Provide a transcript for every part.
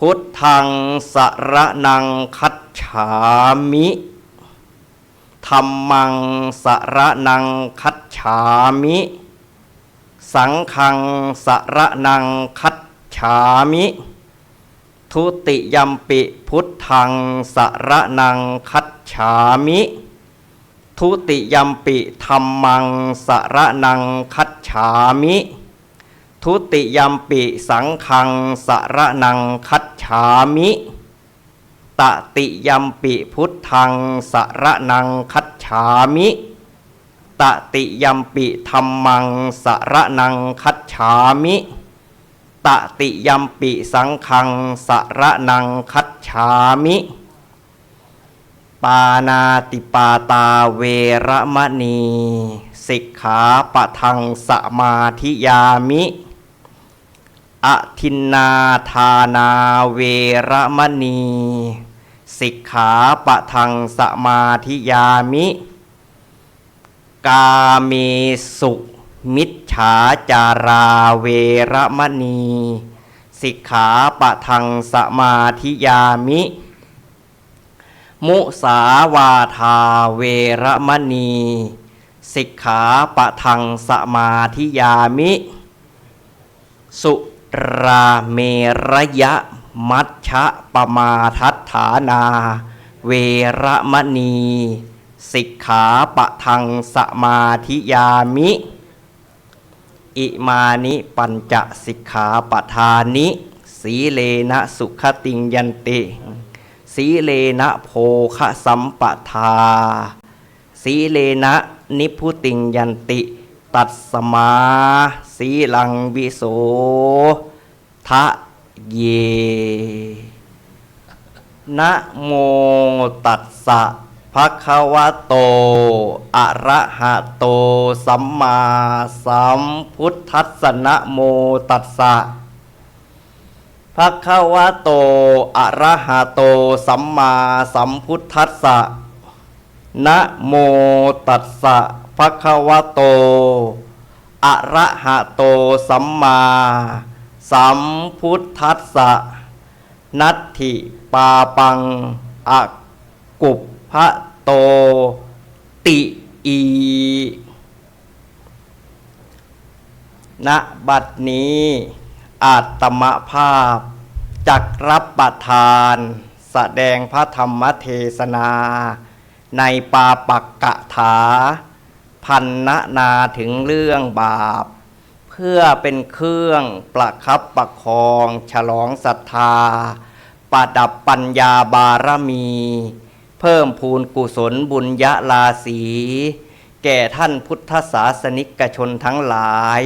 พุทธังสระนังคัจฉามิธรรมังสระนังคัจฉามิ สังฆังสระนังคัจฉามิ ทุติยมปิพุทธังสระนังคัจฉามิ ทุติยมปิธรรมังสระนังคัจฉามิ ทุติยมปิสังฆังสระนังคัจฉามิตติยมปิพุทธังสระนังคัจฉามิตติยมปิธรรมังสระนังคัจฉามิตติยมปิสังฆังสระนังคัจฉามิ ปานาติปาตาเวระมณี สิกขาปะทังสมาธิยามิ อทินนาทานาเวระมณี สิกขาปะทังสมาธิยามิ กาเมสุมิจฉาจาราเวระมณี สิกขาปะทังสมาธิยามิ มุสาวาทาเวระมณี สิกขาปะทังสมาธิยามิ สุ ราเมระยะมัชชะปมาทัฏฐานา เวระมณี สิกขาปะทังสมาธิยามิ อิมานิปัญจสิกขาปทานิ สีเลนะสุขติงยันติ สีเลนะโภคสัมปทา สีเลนะนิพุติงยันติ ตัดสมาสีลังวิโสทะเย นะโมตัสสะภะคะวะโต อะระหะโต สัมมาสัมพุทธัสสะนะโมตัสสะภะคะวะโต อะระหะโต สัมมาสัมพุทธัสสะนะโมตัสสะ ภะคะวะโต อะระหะโตสัมมาสัมพุทธัสสะ นัตถิปาปังอะกุปพะโต ติอีณบัดนี้อาตมภาพจักรับประทานแสดงพระธรรมเทศนา ในปาปักกะถา พันนานาถึงเรื่องบาป เพื่อเป็นเครื่องประคับประคอง ฉลองศรัทธา ประดับปัญญาบารมี เพิ่มพูนกุศลบุญยะลาสีแก่ท่านพุทธศาสนิกชนทั้งหลาย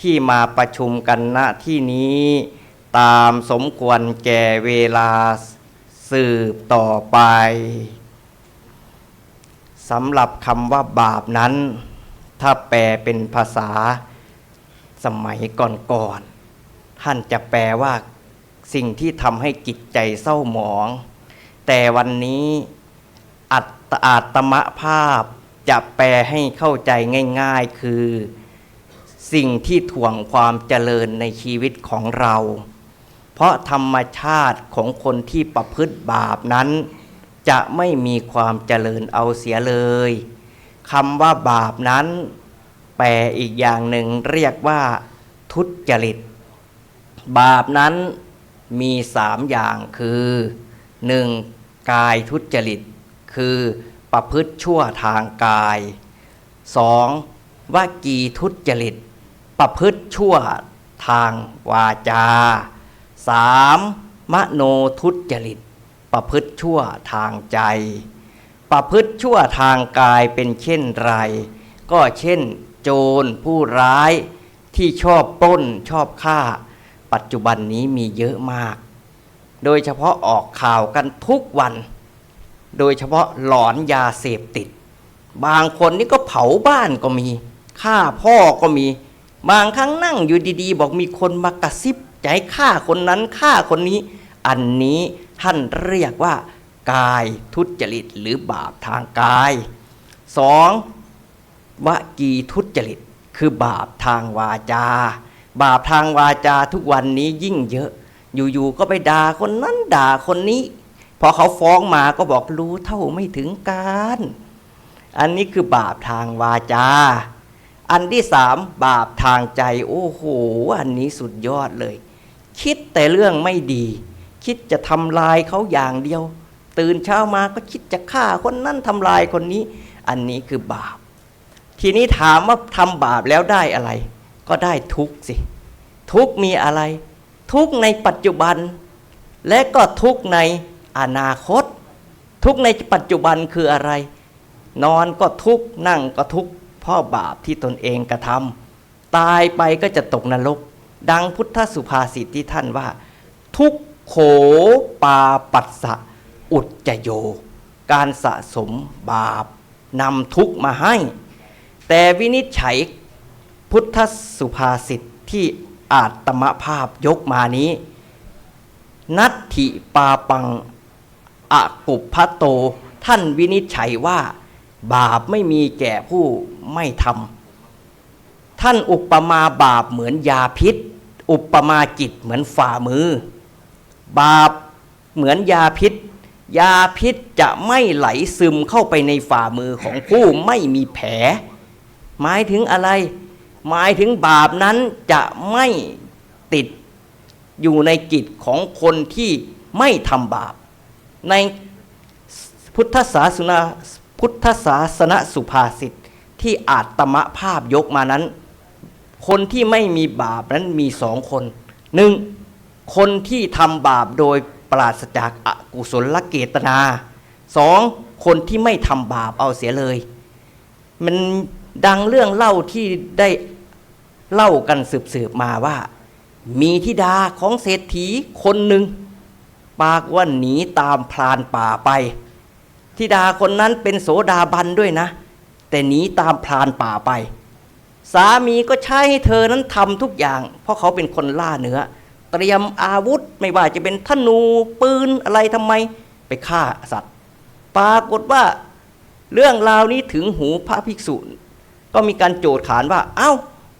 ที่มาประชุมกันณที่นี้ ตามสมควรแก่เวลาสืบต่อไป สำหรับคำว่าบาปนั้น ถ้าแปลเป็นภาษาสมัยก่อนๆท่านจะแปลว่าสิ่งที่ทำให้จิตใจเศร้าหมอง แต่วันนี้อัตอาตมภาพจะแปลให้เข้าใจง่าย ๆ คือ สิ่งที่ถ่วงความเจริญในชีวิตของเรา เพราะธรรมชาติของคนที่ประพฤติบาปนั้น จะไม่มีความเจริญเอาเสียเลยคำว่าบาปนั้น แปลอีกอย่างหนึ่งเรียกว่า ทุจริต บาปนั้นมีสามอย่างคือหนึ่งกายทุจริต คือประพฤติชั่วทางกายสองวจีทุจริต ประพฤติชั่วทางวาจาสามมโนทุจริต ประพฤติชั่วทางใจ ประพฤติชั่วทางกายเป็นเช่นไร ก็เช่น โจรผู้ร้ายที่ชอบปล้นชอบฆ่า ปัจจุบันนี้มีเยอะมาก โดยเฉพาะออกข่าวกันทุกวัน โดยเฉพาะหลอนยาเสพติด บางคนนี่ก็เผาบ้านก็มีฆ่าพ่อก็มี บางครั้งนั่งอยู่ดีๆ บอกมีคนมากระซิบจะให้ฆ่าคนนั้นฆ่าคนนี้ อันนี้ ท่านเรียกว่า กายทุจริตหรือบาปทางกายสองวจีทุจริต คือบาปทางวาจา บาปทางวาจาทุกวันนี้ยิ่งเยอะ อยู่ๆก็ไปด่าคนนั้นด่าคนนี้ พอเขาฟ้องมาก็บอกรู้เท่าไม่ถึงการ อันนี้คือบาปทางวาจา อันที่สามบาปทางใจ โอ้โห อันนี้สุดยอดเลย คิดแต่เรื่องไม่ดี คิดจะทำลายเขาอย่างเดียว ตื่นเช้ามาก็คิดจะฆ่าคนนั้นทำลายคนนี้ อันนี้คือบาป ทีนี้ถามว่าทำบาปแล้วได้อะไร ก็ได้ทุกข์สิ ทุกข์มีอะไร ทุกข์ในปัจจุบัน และก็ทุกข์ในอนาคต ทุกข์ในปัจจุบันคืออะไร นอนก็ทุกข์นั่งก็ทุกข์เพ่อบาปที่ตนเองกระทำตายไปก็จะตกนรก ดังพุทธสุภาษิตที่ท่านว่า ทุก โขปาปัสสะอุจจโย การสะสมบาปนำทุกมาให้ แต่วินิจฉัยพุทธสุภาษิตที่อาตมภาพยกมานี้ นัตถิปาปังอกุปพะโต ท่านวินิจฉัยว่า บาปไม่มีแก่ผู้ไม่ทำท่านอุปมาบาปเหมือนยาพิษ อุปมาจิตเหมือนฝ่ามือ บาปเหมือนยาพิษ ยาพิษจะไม่ไหลซึมเข้าไปในฝ่ามือของผู้ไม่มีแผล หมายถึงอะไร หมายถึงบาปนั้นจะไม่ติดอยู่ในจิตของคนที่ไม่ทำบาป ในพุทธศาสนาพุทธศาสนสุภาษิตที่อาตมภาพยกมานั้น คนที่ไม่มีบาปนั้นมีสองคนหนึ่ง คนที่ทำบาปโดยปราศจากอกุศลเกตนาสองคนที่ไม่ทำบาปเอาเสียเลย มันดังเรื่องเล่าที่ได้เล่ากันสืบๆมาว่า มีธิดาของเศรษฐีคนหนึ่งปากว่าหนีตามพรานป่าไปธิดาคนนั้นเป็นโสดาบันด้วยนะ แต่หนีตามพรานป่าไป สามีก็ใช้ให้เธอนั้นทำทุกอย่าง เพราะเขาเป็นคนล่าเนื้อ เตรียมอาวุธ ไม่ว่าจะเป็นธนูปืนอะไรทำไมไปฆ่าสัตว์ ปรากฏว่าเรื่องราวนี้ถึงหูพระภิกษุ ก็มีการโจทย์ขานว่า เอ้า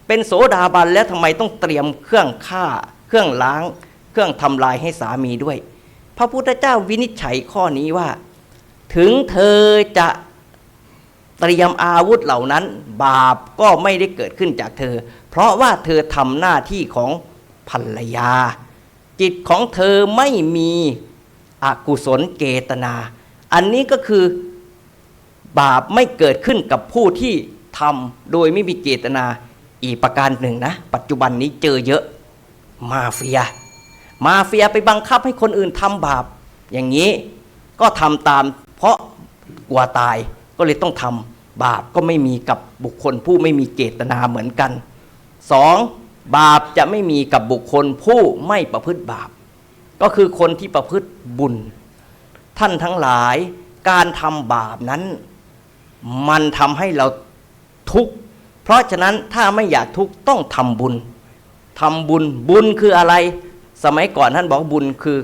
เป็นโสดาบันแล้วทำไมต้องเตรียมเครื่องฆ่า เครื่องล้าง เครื่องทำลายให้สามีด้วย พระพุทธเจ้าวินิจฉัยข้อนี้ว่า ถึงเธอจะเตรียมอาวุธเหล่านั้น บาปก็ไม่ได้เกิดขึ้นจากเธอ เพราะว่าเธอทำหน้าที่ของ ภรรยา จิตของเธอไม่มีอกุศลเกตนา อันนี้ก็คือบาปไม่เกิดขึ้นกับผู้ที่ทำโดยไม่มีเจตนาอีกประการหนึ่งนะ ปัจจุบันนี้เจอเยอะมาเฟีย มาเฟียไปบังคับให้คนอื่นทำบาป อย่างนี้ก็ทำตามเพราะกลัวตายก็เลยต้องทำบาปก็ไม่มีกับบุคคลผู้ไม่มีเจตนาเหมือนกันสอง บาปจะไม่มีกับบุคคลผู้ไม่ประพฤติบาป ก็คือคนที่ประพฤติบุญ ท่านทั้งหลายการทำบาปนั้น มันทำให้เราทุกข์เพราะฉะนั้นถ้าไม่อยากทุกข์ต้องทำบุญทำบุญบุญคืออะไร สมัยก่อนท่านบอกบุญคือ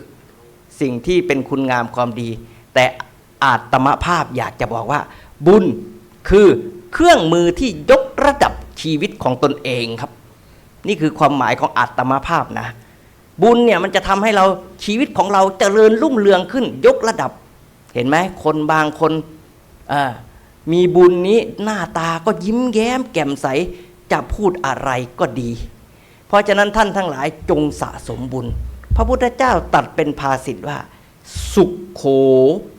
สิ่งที่เป็นคุณงามความดี แต่อาตมภาพอยากจะบอกว่า บุญคือเครื่องมือที่ยกระดับชีวิตของตนเองครับ นี่คือความหมายของอาตมภาพนะ บุญเนี่ยมันจะทำให้เราชีวิตของเราเจริญรุ่งเรืองขึ้น ยกระดับ เห็นไหมคนบางคนมีบุญนี้หน้าตาก็ยิ้มแย้มแจ่มใสจะพูดอะไรก็ดี เพราะฉะนั้นท่านทั้งหลายจงสะสมบุญ พระพุทธเจ้าตัดเป็นภาษิตว่า สุขโข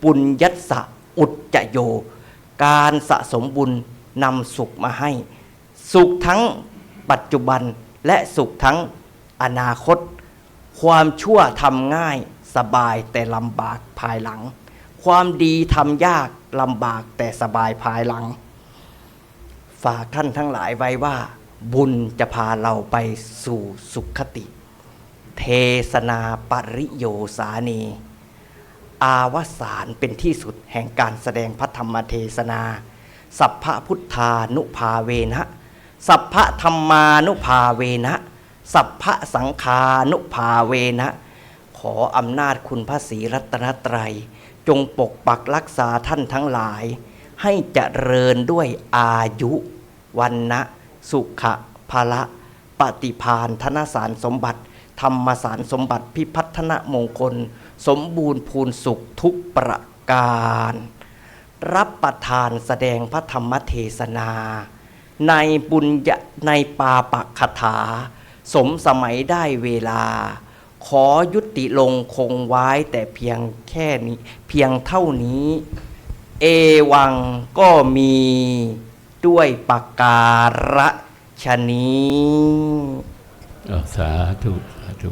ปุญญัสสะอุจจโย การสะสมบุญนำสุขมาให้ สุขทั้งปัจจุบัน และสุขทั้งอนาคต ความชั่วทำง่ายสบายแต่ลำบากภายหลัง ความดีทำยากลำบากแต่สบายภายหลัง ฝากท่านทั้งหลายไว้ว่า บุญจะพาเราไปสู่สุขคติ เทศนาปริโยสานี อาวสานเป็นที่สุดแห่งการแสดงพระธรรมเทศนา สัพพะพุทธานุภาเวนะ สัพพะธรรมานุภาเวนะ สัพพะสังฆานุภาเวนะ ขออำนาจคุณพระศรีรัตนตรัย จงปกปักรักษาท่านทั้งหลาย ให้เจริญด้วยอายุวันนะสุขะภละ ปฏิพานธนสารสมบัติ ธรรมสารสมบัติพิพัฒนมงคล สมบูรณ์พูนสุขทุกประการ รับประทานแสดงพระธรรมเทศนา ในบุญญะในปาปักคถา สมสมัยได้เวลา ขอยุติลงคงไว้แต่เพียงแค่นี้ เพียงเท่านี้ เอวังก็มีด้วยปากการะชนี้สาธุ สาธุ